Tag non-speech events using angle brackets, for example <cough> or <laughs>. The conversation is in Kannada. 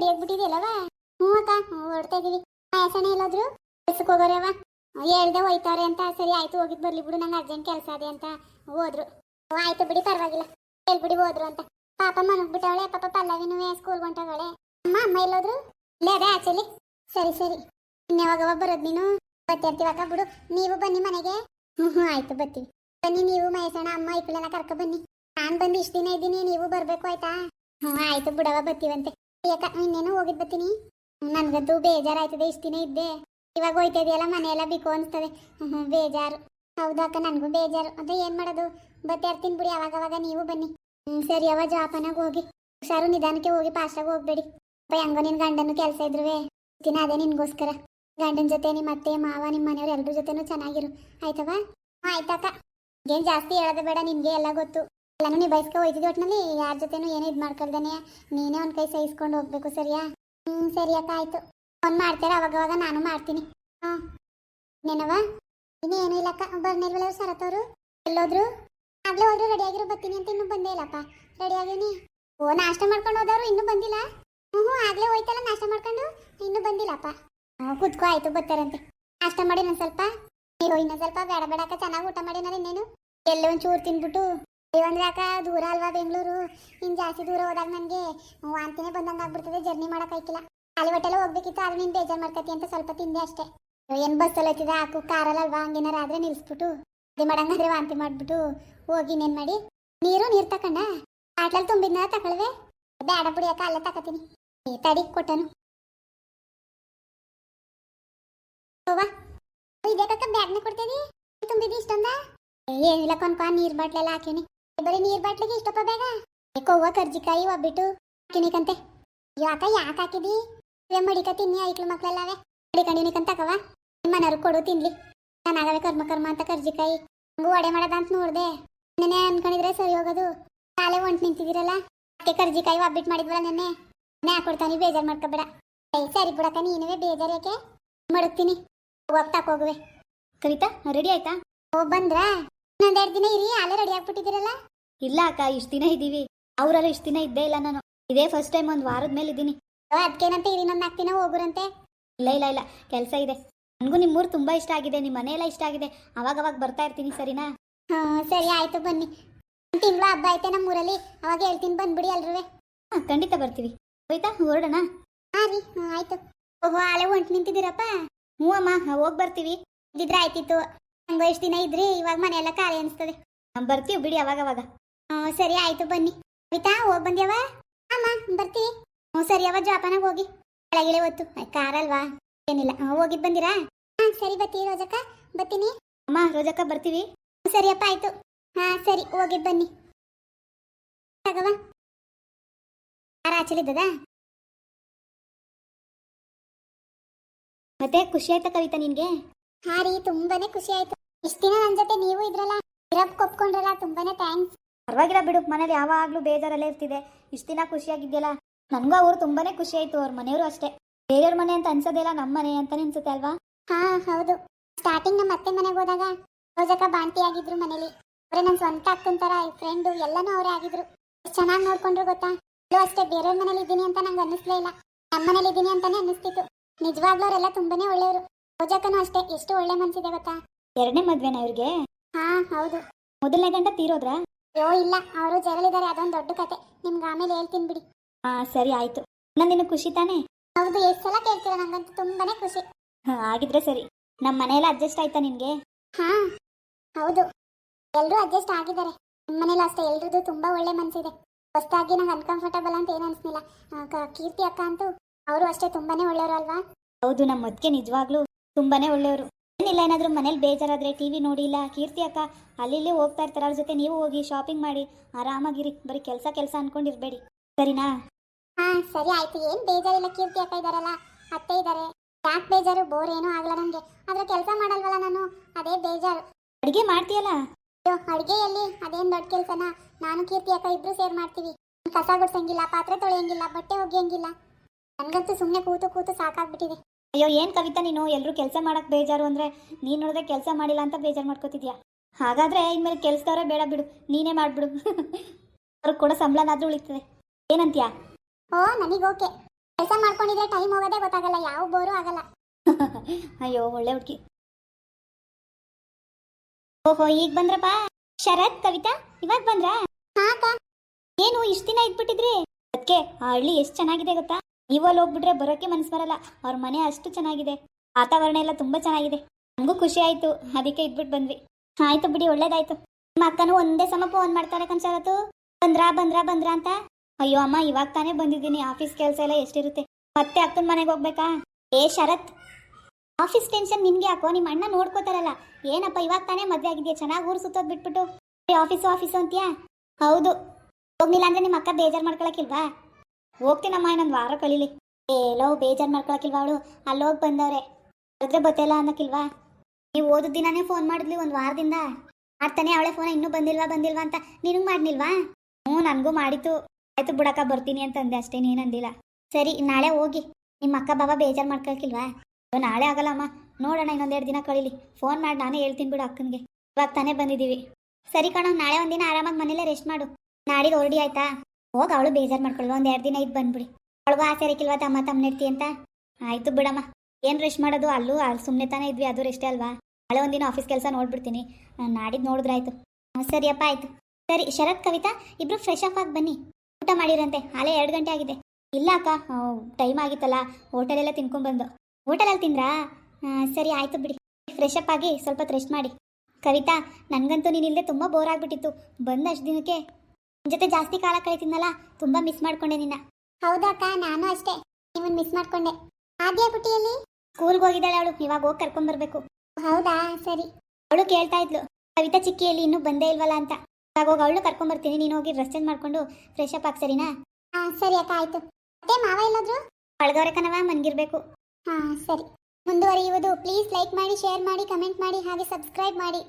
ರೆಡಿ ಆಗ್ಬಿಟ್ಟಿದೆಯಲ್ಲವ ಹ್ಞೂ ಅಕ್ಕ ಹೊಡ್ತಾ ಇದೀವಿ. ಮಹೇಶಣ್ಣ ಎಲ್ಲಾದ್ರು ಕೆಲ್ಸಕ್ಕೆ ಹೋಗೋರವ ಹೇಳ್ದೆ ಹೋಯ್ತಾರೆ ಅಂತ. ಸರಿ, ಆಯ್ತು, ಹೋಗಿದ್ ಬರ್ಲಿ ಬಿಡು, ನಂಗೆ ಅರ್ಜೆಂಟ್ ಕೆಲಸ ಅದೇ ಅಂತ ಹೋದ್ರು. ಆಯ್ತು ಬಿಡಿ, ಪರವಾಗಿಲ್ಲ. ಹೇಳ್ಬಿಡಿ ಹೋದ್ರು ಅಂತ. ಪಾಪ ಮನಗ್ಬಿಟ್ಟವಳೆ ಪಾಪ ಪಲ್ಲವಿನೂ ಸ್ಕೂಲ್ ಹೊಂಟವಳೆ. ಅಮ್ಮ ಅಮ್ಮ ಎಲ್ಲೋದ್ರು? ಇಲ್ಲೇ ಅದೇ ಆಚೆಲಿ? ಸರಿ ಸರಿ. ಯಾವಾಗ ಬರೋದು ನೀನು? ಬರ್ತಿರ್ತೀವಕ್ಕ ಬಿಡು. ನೀವು ಬನ್ನಿ ಮನೆಗೆ. ಹ್ಞೂ ಆಯ್ತು ಬರ್ತೀವಿ ಬನ್ನಿ ನೀವು, ಮಹೇಶಣ್ಣ, ಅಮ್ಮ ಇಕ್ಕಳೆಲ್ಲ ಕರ್ಕೊ ಬನ್ನಿ. ನಾನು ಬಂದು ಇಷ್ಟು ದಿನ ಇದ್ದೀನಿ, ನೀವು ಬರಬೇಕು, ಆಯ್ತಾ? ಹ್ಞೂ ಆಯ್ತು ಬಿಡವ ಬರ್ತೀವಂತೆ ಯಾಕ ಇನ್ನೇನು ಹೋಗಿದ್ ಬರ್ತೀನಿ. ನನ್ಗಂತೂ ಬೇಜಾರಾಯ್ತದೆ, ಇಷ್ಟ ದಿನ ಇದ್ದೆ. ಇವಾಗ ಹೋಯ್ತಾ ಇದೆಯಲ್ಲ ಮನೆಯೆಲ್ಲ ಬಿಕೋ ಅನ್ಸ್ತದೆ. ಬೇಜಾರು. ಹೌದಾಕ ನನಗೂ ಬೇಜಾರು. ಅದೇ ಏನು ಮಾಡೋದು? ಬರ್ತಿರ್ತೀನಿ ಬಿಡಿ ಅವಾಗ ಅವಾಗ ನೀವು ಬನ್ನಿ. ಸರಿ, ಅವ ಜಾಪನಾಗ ಹೋಗಿ. ಹುಷಾರು, ನಿಧಾನಕ್ಕೆ ಹೋಗಿ, ಪಾಸ್ಟಾಗ ಹೋಗ್ಬೇಡಿ. ಅಪ್ಪ, ಹೆಂಗೋ ನಿನ್ ಗಂಡನು ಕೆಲಸ ಇದ್ರುವೆ. ದಿನ ಅದೇ ನಿನ್ಗೋಸ್ಕರ. ಗಂಡನ ಜೊತೆ ನಿಮ್ಮ ಅತ್ತೆ, ಮಾವ ನಿಮ್ಮ ಮನೆಯವ್ರು ಎಲ್ಲರ ಜೊತೆನೂ ಚೆನ್ನಾಗಿರು. ಆಯ್ತವ? ಆಯ್ತಕ್ಕ. ಏನ್ ಜಾಸ್ತಿ ಹೇಳೋದು ಬೇಡ, ನಿನ್ಗೆ ಎಲ್ಲ ಗೊತ್ತು. ಎಲ್ಲಾನು ನಿಭಾಯಿಸ್ಕೊ ಹೋಯ್ತಿದ್ದೆ ಒಟ್ಟಿನಲ್ಲಿ ಯಾರ ಜೊತೆನೂ ಏನು ಇದು ಮಾಡ್ಕೊಳ್ದೇನೆ, ನೀನೇ ಒಂದ್ ಕೈ ಸಹಿಸ್ಕೊಂಡು ಹೋಗ್ಬೇಕು ಸರಿಯಾ? ಹ್ಮ್, ಸರಿ ಅಕ್ಕ, ಆಯ್ತು. ಫೋನ್ ಮಾಡ್ತಾರೆ? ಅವಾಗ ಅವಾಗ ನಾನು ಮಾಡ್ತೀನಿ. ಹಾ. ಇಲ್ಲ ಇನ್ನೇನು ಇಲ್ಲಕ್ಕ ಬರ್ನಿಲ್ವಲ್ಲ ಸರತವರು ಎಲ್ಲೋದ್ರು? ಆಗ್ಲೇ ಹೋದ್ರು ರೆಡಿ ಆಗಿರೋ ಬರ್ತೀನಿ ಅಂತ ಇನ್ನೂ ಬಂದೇ ಇಲ್ಲಪ್ಪ. ರೆಡಿ ಆಗೀನಿ ಓ, ನಾಷ್ಟ ಮಾಡ್ಕೊಂಡು ಹೋದವರು ಇನ್ನೂ ಬಂದಿಲ್ಲ? ಹ್ಞೂ ಹ್ಞೂ ಆಗಲೇ ಹೋಯ್ತಲ್ಲ ನಾಷ್ಟ ಮಾಡ್ಕೊಂಡು? ಇನ್ನೂ ಬಂದಿಲ್ಲಪ್ಪ. ಹ್ಞೂ ಕುತ್ಕೋ, ಆಯ್ತು, ಬರ್ತಾರಂತೆ. ನಾಷ್ಟ ಮಾಡಿ ನಾನು ಸ್ವಲ್ಪ. ನೀವು ಇನ್ನೊಂದು ಸ್ವಲ್ಪ ಬೇಡ ಬೇಡಕ್ಕ ಚೆನ್ನಾಗಿ ಊಟ ಮಾಡಿ ನಾನು ಇನ್ನೇನು ಎಲ್ಲೇ ಒಂಚೂರು ತಿನ್ಬಿಟ್ಟು ಅಂದ್ರೆ ಅಕ್ಕ ದೂರ ಅಲ್ವಾ ಬೆಂಗಳೂರು? ಇನ್ ಜಾಸ್ತಿ ದೂರ ಹೋದಾಗ ನನಗೆ ವಾಂತಿನೇ ಬಂದಂಗ ಆಗ್ಬಿಡ್ತದೆ ಜರ್ನಿ ಮಾಡೋಕ್ಕಾಯ್ತಿಲ್ಲ ಅಲ್ಲಿ ಒಟ್ಟೆಲ್ಲ ಹೋಗ್ಬೇಕಿತ್ತು, ಆದ್ರೆ ನೀನು ಬೇಜಾರು ಮಾಡ್ಕತಿ ಅಂತ ಸ್ವಲ್ಪ ತಿಂದೆ ಅಷ್ಟೇ. ಏನು ಬಸ್ಸಲ್ಲಿ ಹೋಯ್ತಿದೆ ಹಾಕು ಕಾರಲ್ಲಿ ಅಲ್ವಾ? ಹಂಗೇನಾರ ಆದ್ರೆ ನಿಲ್ಸ್ಬಿಟ್ಟು ಅದೇ ಮಾಡಂಗಾದ್ರೆ ವಾಂತಿ ಮಾಡ್ಬಿಟ್ಟು ಹೋಗಿ ಇನ್ನೇನು ಮಾಡಿ? ನೀರು ನೀರು ತಕೊಂಡ? ಆಟ್ಲಲ್ಲಿ ತುಂಬಿದ್ನ ತಕೊಳ್ವೆ ಬೇಡ ಬಿಡಿಯಕ್ಕ ಅಲ್ಲೇ ತಕತೀನಿ. ತಡಿ, ಕೊಟ್ಟನು. ಇದೇ ಬ್ಯಾಗ್ನ ಕೊಡ್ತೀವಿ ತುಂಬಿದಿ ಇಷ್ಟೊಂದ? ಏನಿಲ್ಲ ಕೊನ್ಪ ನೀರ್ ಬಾಟ್ಲೆಲ್ಲ ಹಾಕಿನಿ. ಬರೀ ನೀರ್ ಬಾಟ್ಲಿಗೆ ಇಷ್ಟಪ್ಪ ಬೇಗ? ಕೊವ್ವ ಕರ್ಜಿಕಾಯಿ ಒಬ್ಬಿಟ್ಟು ಕಿಣಿಕಂತೆ ಯಾಕ ಯಾಕೆ ಹಾಕಿದಿ? ಮಡಿಕ ತಿನ್ನಿ ಐಕ್ಳು ಮಕ್ಳೆಲ್ಲವೇ. ಮಡಿಕೊಂಡಿನಿಕಂತ ತಕವ ನಿಮ್ಮನರು ಕೊಡು, ತಿನ್ಲಿ. ಚೆನ್ನಾಗವೆ ಕರ್ಮ ಕರ್ಮ ಅಂತ ಕರ್ಜಿಕಾಯಿ. ಹಂಗು ಒಡೆ ಅಂತ ನೋಡ್ದೆ. ನೆನೆ ಅನ್ಕೊಂಡಿದ್ರೆ ಸರಿ ಹೋಗೋದು. ಕಾಲೇ ಒಂಟ್ ನಿಂತಿದಿರಲ್ಲ ಅದಕ್ಕೆ ಕರ್ಜಿಕಾಯಿ ಒಬ್ಬಿಟ್ ಮಾಡಿದ್ವಲ್ಲ ನೆನ್ನೆ. ನೆನೆ ಹಾಕೊಡ್ತಾನೆ ಬೇಜಾರು ಮಾಡ್ಕೊಬೇಡ. ಏ ಸರಿ ಬಿಡಕ್ಕ, ನೀನುವೆ ಬೇಜಾರು ಯಾಕೆ? ಮಡಗ್ತೀನಿ. ಹೋಗ್ತಾ ಹೋಗುವೆ. ಕವಿತಾ, ರೆಡಿ ಆಯ್ತಾ? ಓ ಬಂದ್ರಾ? ಇನ್ನೊಂದೆರಡು ದಿನ ಇರಿ, ಅಲ್ಲೇ ರೆಡಿ ಆಗ್ಬಿಟ್ಟಿದ್ದೀರಲ್ಲ? ಇಲ್ಲ ಅಕ್ಕ ಇಷ್ಟು ದಿನ ಇದ್ದೀವಿ. ಅವರೆಲ್ಲ ಇಷ್ಟು ದಿನ ಇದ್ದೇ ಇಲ್ಲ ನಾನು. ಇದೇ ಫಸ್ಟ್ ಟೈಮ್ ಒಂದು ವಾರದ ಮೇಲೆ ಇದ್ದೀನಿ. ಅದಕ್ಕೇನಂತ ಇರಿ ಇನ್ನೊಂದು ನಾಲ್ಕು ದಿನ ಹೋಗುರಂತೆ? ಇಲ್ಲ ಇಲ್ಲ ಇಲ್ಲ ಕೆಲಸ ಇದೆ. ನನಗೂ ನಿಮ್ಮೂರು ತುಂಬ ಇಷ್ಟ ಆಗಿದೆ ನಿಮ್ಮ ಮನೆ ಎಲ್ಲ ಇಷ್ಟ ಆಗಿದೆ. ಅವಾಗ ಅವಾಗ ಬರ್ತಾ ಇರ್ತೀನಿ ಸರಿನಾ? ಹಾ ಸರಿ ಆಯ್ತು ಬನ್ನಿ. ತಿಂಗಳ ಹಬ್ಬ ಐತೆ ನಮ್ಮೂರಲ್ಲಿ. ಅವಾಗ ಹೇಳ್ತೀನಿ ಬಂದ್ಬಿಡಿ ಎಲ್ರೂ ಹಾಂ ಖಂಡಿತ ಬರ್ತೀವಿ. ಹೋಯ್ತಾ? ಹೊರಡೋಣ? ಹಾಂ ರೀ ಹಾ ಆಯ್ತು. ಓಹೋ ಆಳೆ ಹೊಂಟು ನಿಂತಿದ್ದೀರಪ್ಪ? ಹ್ಞೂ ಅಮ್ಮ ಹೋಗಿ ಬರ್ತೀವಿ. ಇದ್ದಿದ್ರೆ ಆಯ್ತಿತ್ತು. ಹಂಗೋ ಇಷ್ಟು ದಿನ ಇದ್ರಿ ಇವಾಗ ಮನೆಯೆಲ್ಲ ಖಾಲಿ ಅನಿಸ್ತದೆ. ಬರ್ತೀವಿ ಬಿಡಿ ಅವಾಗ ಅವಾಗ ಸರಿ ಆಯ್ತು, ಬನ್ನಿ. ಕವಿತಾ ಹೋಗಿ ಬಂದ್ಯಾವ ಅಮ್ಮ ಬರ್ತೀವಿ ಹ್ಞೂ, ಸರಿ, ಅವ ಜಾಪನಾಗ ಹೋಗಿ. ಕೆಳಗಿಳೆ ಹೊತ್ತು. ಕಾರಲ್ವಾ ಏನಿಲ್ಲ. ಹೋಗಿ ಬಂದಿರಾ? ಹಾ ಸರಿ ಬತ್ತಿ ರೋಜಕ್ಕ. ಬತ್ತೀನಿ ಅಮ್ಮ, ರೋಜಕ್ಕ, ಬರ್ತೀವಿ? ಸರಿಯಪ್ಪ, ಆಯ್ತು. ಹಾ, ಸರಿ ಹೋಗಿ ಬನ್ನಿ. ಆಗವ? ಯಾರ ಆಚಲಿದ್ದದ? ಮತ್ತೆ ಖುಷಿ ಆಯ್ತಾ ಕವಿತಾ ನಿನ್ಗೆ? ಹಾ ರೀ, ತುಂಬಾನೇ ಖುಷಿ ಆಯ್ತು. ಇಷ್ಟ ದಿನ ನನ್ ಜೊತೆ ನೀವು ಇದ್ರಲ್ಲ ಇರಪ್ ಕೊಪ್ಕೊಂಡ್ರಲ್ಲ, ತುಂಬಾನೇ ಥ್ಯಾಂಕ್ಸ್ ಪರವಾಗಿಲ್ಲ ಬಿಡು ಮನೇಲಿ ಯಾವಾಗಲೂ ಬೇಜಾರಲ್ಲೇ ಇರ್ತಿದೆ ಇಷ್ಟು ದಿನ ಖುಷಿಯಾಗಿದ್ಯಲ್ಲ? ನನಗೂ ಅವ್ರು ತುಂಬಾನೇ ಖುಷಿ ಆಯ್ತು ಅವ್ರ ಮನೆಯವರು ಅಷ್ಟೇ. ಬೇರೆಯವ್ರ ಮನೆ ಅಂತ ಅನ್ಸೋದಿಲ್ಲ ನಮ್ಮ ಮನೆ ಅಂತಾನೆ ಅನ್ಸುತ್ತೆ ಅಲ್ವಾ? ಹಾ ಹೌದು. ಸ್ಟಾರ್ಟಿಂಗ್ ನಮ್ಮ ಅತ್ತೆ ಮನೆಗೆ ಹೋದಾಗ ರೋಜಕ ಬಾಂತಿ ಆಗಿದ್ರು ಮನೇಲಿ. ಅವ್ರೆ ನನ್ ಸ್ವಂತ ಅಕ್ಕನ ಫ್ರೆಂಡ್ ಫ್ರೆಂಡು ಎಲ್ಲನೂ ಅವರೇ ಆಗಿದ್ರು. ಚೆನ್ನಾಗಿ ನೋಡ್ಕೊಂಡ್ರು ಗೊತ್ತಾ? ಇಲ್ಲೂ ಅಷ್ಟೇ ಬೇರೆಯವ್ರ ಮನೇಲಿ ಇದ್ದೀನಿ ಅಂತ ನಂಗೆ ಅನ್ನಿಸ್ಲೇ ಇಲ್ಲ. ನಮ್ಮ ಮನೇಲಿ ಇದ್ದೀನಿ ಅಂತಾನೆ ಅನ್ನಿಸ್ತಿತ್ತು. ನಿಜವಾಗ್ಲೂ ಅವರೆಲ್ಲ ತುಂಬಾನೇ ಒಳ್ಳೆಯವರು. ರೋಜಕ್ಕನೂ ಅಷ್ಟೇ ಎಷ್ಟು ಒಳ್ಳೆ ಮನ್ಸಿದೆ ಗೊತ್ತಾ? ಎರಡನೇ ಮದ್ವೆನ ಇವ್ರಿಗೆ? ಹಾ ಹೌದು. ಮೊದಲನೇ ಗಂಡ ತೀರೋದ್ರಾ? ಅಯ್ಯೋ ಇಲ್ಲ ಅವರು ಜಗಳಿದ್ದಾರೆ ಅದೊಂದು ದೊಡ್ಡ ಕತೆ. ನಿಮ್ಗೆ ಆಮೇಲೆ ಹೇಳ್ತೀನಿ ಬಿಡಿ. ಹಾ ಸರಿ ಆಯ್ತು. ನಂದಿನ ಖುಷಿ ತಾನೇ? ಹೌದು ಎಷ್ಟು ಸಲ ಕೇಳ್ತೀರ ನಂಗಂತೂ ತುಂಬಾನೇ ಖುಷಿ. ಹಾ ಆಗಿದ್ರೆ ಸರಿ. ನಮ್ಮ ಮನೆಯಲ್ಲ ಅಡ್ಜಸ್ಟ್ ಆಯ್ತಾ ನಿನ್ಗೆ? ಹಾ ಹೌದು. ಎಲ್ಲರೂ ಅಡ್ಜಸ್ಟ್ ಆಗಿದ್ದಾರೆ. ನಮ್ಮ ಮನೇಲಿ ಅಷ್ಟೇ ಎಲ್ರದ್ದು ತುಂಬಾ ಒಳ್ಳೆ ಮನಸ್ಸಿದೆ ಹೊಸದಾಗಿ ನಂಗೆ ಅನ್ಕಂಫರ್ಟಬಲ್ ಅಂತ ಏನು ಅನ್ಸ್ನಿಲ್ಲ ಕೀರ್ತಿ ಅಕ್ಕ ಅಂತೂ ಅವರು ಅಷ್ಟೇ ತುಂಬಾನೇ ಒಳ್ಳೆಯವರು ಅಲ್ವಾ? ಹೌದು ನಮ್ಮ ಮದ್ಕೆ ನಿಜವಾಗ್ಲೂ ತುಂಬಾನೇ ಒಳ್ಳೆಯವರು. ಏನಿಲ್ಲ ಏನಾದರೂ ಮನೇಲಿ ಬೇಜಾರಾದ್ರೆ ಟಿವಿ ನೋಡಿಲ್ಲ ಕೀರ್ತಿ ಅಕ್ಕ ಅಲ್ಲಿ ಹೋಗ್ತಾ ಇರ್ತಾರೆ ಅವ್ರ ಜೊತೆ ನೀವು ಹೋಗಿ ಶಾಪಿಂಗ್ ಮಾಡಿ ಆರಾಮಾಗಿರಿ ಬರೀ ಕೆಲಸ ಕೆಲಸ ಅನ್ಕೊಂಡಿರ್ಬೇಡಿ. ಸರಿನಾ? ಹಾ ಸರಿ ಆಯ್ತು ಏನ್ ಬೇಜಾರಿಲ್ಲ ಕೀರ್ತಿ ಅಕ್ಕ ಇದಾರಲ್ಲ ಅತ್ತೆ ಇದ್ದಾರೆ ಯಾಕೆ ಬೇಜಾರು? ಬೋರ್ ಏನೂ ಆಗಲ್ಲ ನನಗೆ. ಆದರೆ ಕೆಲಸ ಮಾಡಲ್ವಲ್ಲ ನಾನು ಅದೇ ಬೇಜಾರು. ಅಡುಗೆ ಮಾಡ್ತೀಯಲ್ಲ? ಅಯ್ಯೋ ಅಡುಗೆಯಲ್ಲಿ ಅದೇನ್ ದೊಡ್ಡ ಕೆಲಸನ? ನಾನು ಕೀರ್ತಿ ಅಕ್ಕ ಇಬ್ರು ಸೇರ್ ಮಾಡ್ತೀವಿ. ಕಸ ಗುಡ್ಸಂಗಿಲ್ಲ ಪಾತ್ರೆ ತೊಳೆಯಂಗಿಲ್ಲ ಬಟ್ಟೆ ಒಗೆಯಂಗಿಲ್ಲ. ನನಗಂತೂ ಸುಮ್ಮನೆ ಕೂತು ಕೂತು ಸಾಕಾಗ್ಬಿಟ್ಟಿದೆ. ಅಯ್ಯೋ ಏನ್ ಕವಿತಾ ನೀನು? ಎಲ್ಲರೂ ಕೆಲಸ ಮಾಡಕ್ ಬೇಜಾರು ಅಂದ್ರೆ ನೀನ್ ನೋಡಿದ್ರೆ ಕೆಲಸ ಮಾಡಿಲ್ಲ ಅಂತ ಬೇಜಾರು ಮಾಡ್ಕೋತಿದ್ಯಾ? ಹಾಗಾದ್ರೆ ಇನ್ಮೇಲೆ ಕೆಲ್ಸದವ್ರೆ ಬೇಡ ಬಿಡು ನೀನೇ ಮಾಡ್ಬಿಡು. <laughs> ಅವ್ರಿಗೆ ಕೊಡೋ ಸಂಬಳನಾದ್ರೂ ಉಳಿತದೆ. ಏನಂತ್ಯಾ? ಓ ನನಗೆ ಓಕೆ. ಕೆಲಸ ಮಾಡ್ಕೊಂಡಿದ್ರೆ ಟೈಮ್ ಹೋಗೋದೇ ಗೊತ್ತಾಗಲ್ಲ ಯಾವ ಬೋರು ಆಗಲ್ಲ. <laughs> ಅಯ್ಯೋ ಒಳ್ಳೆ ಹುಡುಗಿ. ಓಹೋ ಈಗ ಬಂದ್ರಪ್ಪ? ಶರತ್ ಕವಿತಾ ಇವಾಗ ಬಂದ್ರಾ? ಏನು ಇಷ್ಟ ದಿನ ಇದ್ಬಿಟ್ಟಿದ್ರಿ ಅದಕ್ಕೆ ಆ ಹಳ್ಳಿ ಎಷ್ಟು ಚೆನ್ನಾಗಿದೆ ಗೊತ್ತಾ? ನೀವು ಅಲ್ಲಿ ಹೋಗ್ಬಿಟ್ರೆ ಬರೋಕೆ ಮನಸ್ಸು ಬರಲ್ಲ. ಅವ್ರ ಮನೆ ಅಷ್ಟು ಚೆನ್ನಾಗಿದೆ. ವಾತಾವರಣ ಎಲ್ಲ ತುಂಬಾ ಚೆನ್ನಾಗಿದೆ. ನಮಗೂ ಖುಷಿ ಆಯ್ತು. ಅದಕ್ಕೆ ಇದ್ಬಿಟ್ಟು ಬಂದ್ವಿ. ಆಯ್ತು ಬಿಡಿ, ಒಳ್ಳೇದಾಯ್ತು. ನಿಮ್ಮ ಅಕ್ಕನೂ ಒಂದೇ ಸಮ ಫೋನ್ ಮಾಡ್ತಾರೆ ಕನ್ಸರತ್ತು ಬಂದ್ರಾ ಬಂದ್ರಾ ಬಂದ್ರಾ ಅಂತ. ಅಯ್ಯೋ ಅಮ್ಮ, ಇವಾಗ ತಾನೇ ಬಂದಿದ್ದೀನಿ. ಆಫೀಸ್ ಕೆಲಸ ಎಲ್ಲ ಎಷ್ಟಿರುತ್ತೆ. ಮತ್ತೆ ಅಕ್ಕನ ಮನೆಗೆ ಹೋಗ್ಬೇಕಾ? ಏ ಶರತ್! ಆಫೀಸ್ ಟೆನ್ಷನ್ ನಿನ್ಗೆ ಯಾಕೋ? ನಿಮ್ಮ ಅಣ್ಣ ನೋಡ್ಕೋತಾರಲ್ಲ. ಏನಪ್ಪ, ಇವಾಗ ತಾನೇ ಮದ್ವೆ ಆಗಿದ್ಯಾ? ಚೆನ್ನಾಗಿ ಊರು ಸುತ್ತೋದ್ ಬಿಟ್ಬಿಟ್ಟು. ಆಫೀಸು ಆಫೀಸು ಅಂತೀಯಾ? ಹೌದು. ಹೋಗ್ಲಿಲ್ಲ ಅಂದ್ರೆ ನಿಮ್ಮ ಅಕ್ಕ ಬೇಜಾರು ಮಾಡ್ಕೊಳಕಿಲ್ವಾ ಹೋಗ್ತೀನಮ್ಮ ಇನ್ನೊಂದು ವಾರ ಕಳೀಲಿ ಎಲ್ಲೋ ಬೇಜಾರು ಮಾಡ್ಕೊಳಕಿಲ್ವಾ ಅವಳು? ಅಲ್ಲಿ ಹೋಗಿ ಬಂದವ್ರೆ. ಅದ್ರೆ ಬತ್ತಿಲ್ಲ ಅನ್ನಕ್ಕಿಲ್ವಾ? ನೀವು ಓದಿದ ದಿನಾನೇ ಫೋನ್ ಮಾಡಿದ್ಲಿ ಒಂದು ವಾರದಿಂದ. ಮಾಡ್ತಾನೆ ಅವಳೆ ಫೋನ್ ಇನ್ನೂ ಬಂದಿಲ್ವಾ ಬಂದಿಲ್ವಾ ಅಂತ ನಿನಗೆ ಮಾಡ್ನಿಲ್ವಾ? ಹ್ಞೂ, ನನಗೂ ಮಾಡಿತ್ತು. ಆಯ್ತು ಬಿಡಕ್ಕ ಬರ್ತೀನಿ ಅಂತ ಅಂದೆ ಅಷ್ಟೇ ನೀನಂದಿಲ್ಲ ಸರಿ, ನಾಳೆ ಹೋಗಿ. ನಿಮ್ಮ ಅಕ್ಕ ಬಾಬಾ ಬೇಜಾರು ಮಾಡ್ಕೊಳಕಿಲ್ವಾ ನಾಳೆ ಆಗಲ್ಲಮ್ಮ ನೋಡೋಣ ಇನ್ನೊಂದೆರಡು ದಿನ ಕಳೀಲಿ. ಫೋನ್ ಮಾಡಿ, ನಾನೇ ಹೇಳ್ತೀನಿ ಬಿಡು ಅಕ್ಕನಿಗೆ. ಇವಾಗ ತಾನೇ ಬಂದಿದ್ದೀವಿ. ಸರಿ ಕಣ, ನಾಳೆ ಒಂದಿನ ಆರಾಮಾಗಿ ಮನೇಲೆ ರೆಸ್ಟ್ ಮಾಡು. ನಾಡಿದ್ದು ಹೊರಡಿ ಆಯ್ತಾ? ಹೋಗ ಅವಳು ಬೇಜಾರು ಮಾಡ್ಕೊಳ್ಳೋ ಒಂದ್ ಎರಡು ದಿನ ಇದ್ ಬಂದ್ಬಿಡಿ. ಅವಳಿಗೂ ಆಸೆ ಇರಕ್ಕಿಲ್ವಾ ತಮ್ಮ ತಮ್ಮನೆಡ್ತಿ ಅಂತ? ಆಯ್ತು ಬಿಡಮ್ಮ. ಏನು ರೆಸ್ಟ್ ಮಾಡೋದು? ಅಲ್ಲೂ ಅಲ್ಲಿ ಸುಮ್ಮನೆ ತಾನೇ ಇದ್ವಿ ಅದು ರೆಸ್ಟೇ ಅಲ್ವಾ? ನಾಳೆ ಒಂದಿನ ಆಫೀಸ್ ಕೆಲಸ ನೋಡ್ಬಿಡ್ತೀನಿ. ನಾನು ನಾಡಿದ್ದು ನೋಡಿದ್ರೆ ಹ್ಮ್, ಸರಿಯಪ್ಪ ಆಯ್ತು. ಸರಿ ಶರತ್ ಕವಿತಾ ಇಬ್ರು ಫ್ರೆಶ್ ಅಪ್ ಆಗಿ ಬನ್ನಿ. ಊಟ ಮಾಡಿರಂತೆ ಹಾಲೆ ಎರಡು ಗಂಟೆ ಆಗಿದೆ. ಇಲ್ಲ ಅಕ್ಕ ಟೈಮ್ ಆಗಿತ್ತಲ್ಲ ಹೋಟೆಲೆಲ್ಲ ತಿನ್ಕೊಂಡ್ಬಂದು ಹೋಟೆಲಲ್ಲಿ ತಿಂದ್ರಾ? ಸರಿ ಆಯ್ತು ಬಿಡಿ. ಫ್ರೆಶ್ ಅಪ್ ಆಗಿ ಸ್ವಲ್ಪ ರೆಸ್ಟ್ ಮಾಡಿ. ಕವಿತಾ ನನಗಂತೂ ನೀನಿಲ್ಲದೆ ತುಂಬ ಬೋರ್ ಆಗ್ಬಿಟ್ಟಿತ್ತು. ಬಂದ ಅಷ್ಟು ದಿನಕ್ಕೆ ಜೊತೆ ಜಾಸ್ತಿ ಕಾಲ ಕಳೀತಿದ್ನಲ್ಲ ತುಂಬಾ ಮಿಸ್ ಮಾಡ್ಕೊಂಡೆ ನಿನ್ನ. ಹೌದಕ್ಕ ನಾನು ಅಷ್ಟೇ. ನಿಮ್ಮನ್ನ ಮಿಸ್ ಮಾಡ್ಕೊಂಡೆ. ಆದ್ಯಾ ಬುಟ್ಟಿಯಲ್ಲಿ ಸ್ಕೂಲ್ಗೆ ಹೋಗಿದ್ದಾಳೆ ಅವಳು ಇವಾಗ ಹೋಗಿ ಕರ್ಕೊಂಬರ್ಬೇಕು ಹೌದಾ? ಸರಿ. ಅವಳು ಕೇಳ್ತಾ ಇದ್ಲು ಕವಿತಾ ಚಿಕ್ಕಿಯಲ್ಲಿ ಇನ್ನೂ ಬಂದೇ ಇಲ್ವಲ್ಲ ಅಂತ. ಇವಾಗ ಹೋಗಿ ಅವಳು ಕರ್ಕೊಂಬರ್ತೀನಿ ನೀನು ಹೋಗಿ ಡ್ರೆಸ್ ಚೇಂಜ್ ಮಾಡ್ಕೊಂಡು ಫ್ರೆಶ್ ಅಪ್ ಆಗಿ ಸರಿನಾ? ಹಾ ಸರಿ ಅಕ್ಕ ಆಯ್ತು. ಮತ್ತೆ ಮಾವ ಎಲ್ಲಾದ್ರು? ಒಳಗವ್ರೆ ಕಣವ ಮನ್ಗಿರ್ಬೇಕು. ಹಾ ಸರಿ. ಮುಂದುವರಿಯುವುದು ಪ್ಲೀಸ್ ಲೈಕ್ ಮಾಡಿ ಶೇರ್ ಮಾಡಿ ಕಮೆಂಟ್ ಮಾಡಿ ಹಾಗೆ ಸಬ್ಸ್ಕ್ರೈಬ್ ಮಾಡಿ.